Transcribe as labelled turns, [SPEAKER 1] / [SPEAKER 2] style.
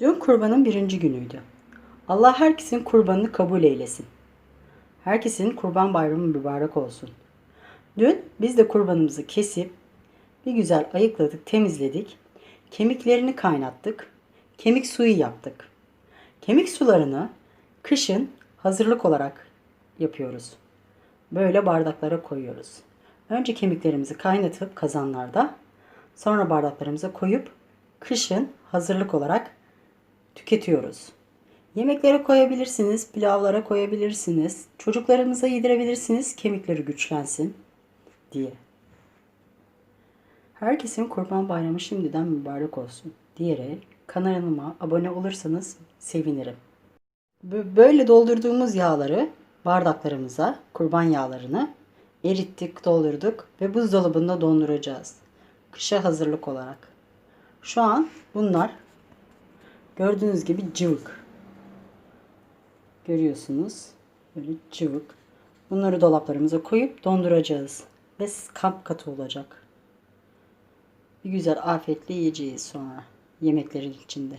[SPEAKER 1] Dün kurbanın birinci günüydü. Allah herkesin kurbanını kabul eylesin. Herkesin kurban bayramı mübarek olsun. Dün biz de kurbanımızı kesip bir güzel ayıkladık, temizledik. Kemiklerini kaynattık. Kemik suyu yaptık. Kemik sularını kışın hazırlık olarak yapıyoruz. Böyle bardaklara koyuyoruz. Önce kemiklerimizi kaynatıp kazanlarda, sonra bardaklarımıza koyup kışın hazırlık olarak tüketiyoruz. Yemeklere koyabilirsiniz, pilavlara koyabilirsiniz, çocuklarınıza yedirebilirsiniz kemikleri güçlensin diye. Herkesin Kurban Bayramı şimdiden mübarek olsun diyerek kanalıma abone olursanız sevinirim. Bö- Böyle doldurduğumuz yağları bardaklarımıza, kurban yağlarını erittik, doldurduk ve buzdolabında donduracağız. Kışa hazırlık olarak. Şu an bunlar gördüğünüz gibi cıvık. Görüyorsunuz. Böyle cıvık. Bunları dolaplarımıza koyup donduracağız. Ve kamp katı olacak. Bir güzel afiyetle yiyeceğiz sonra. Yemeklerin içinde.